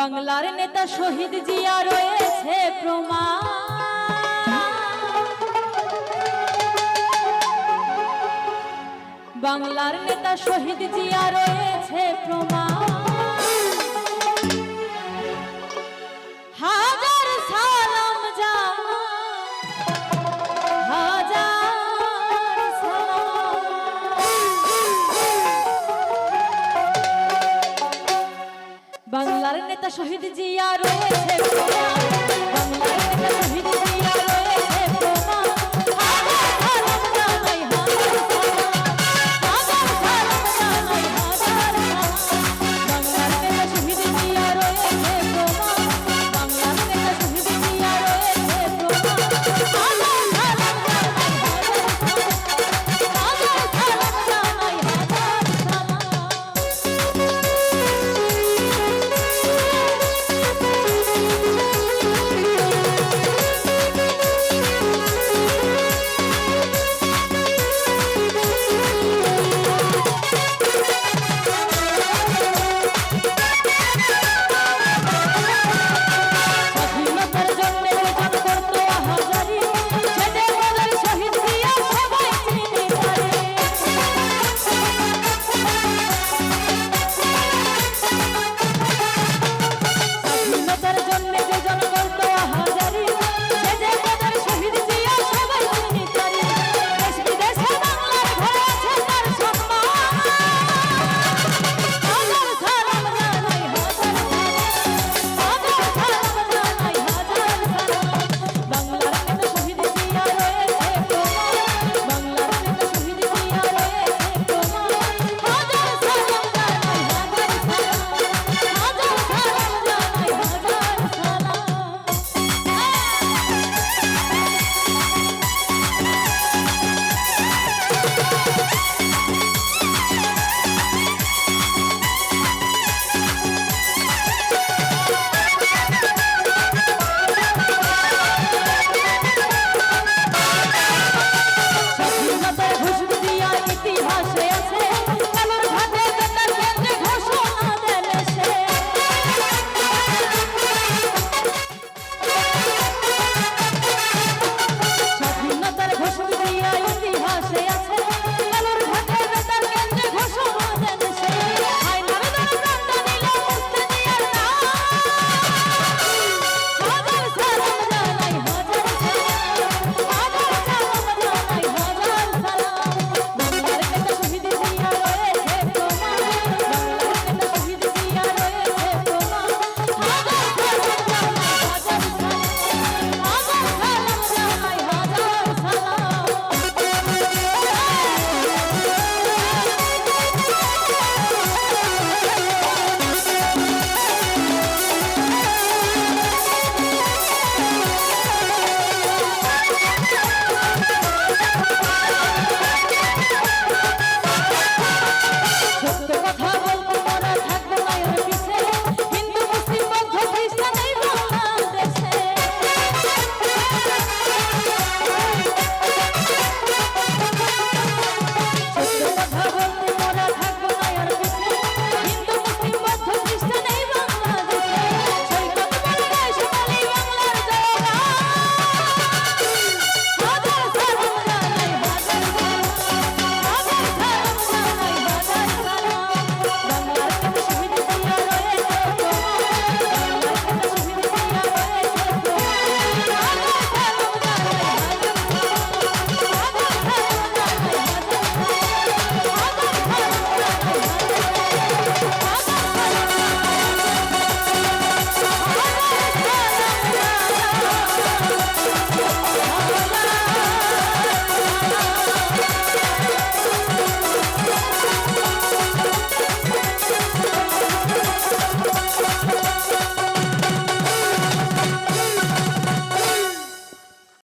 বাংলার নেতা শহীদ জিয়া রয়েছে প্রমাণ। বাংলার নেতা শহীদ জিয়া রয়েছে প্রমাণ। শহীদ জিয়া রয়েছে।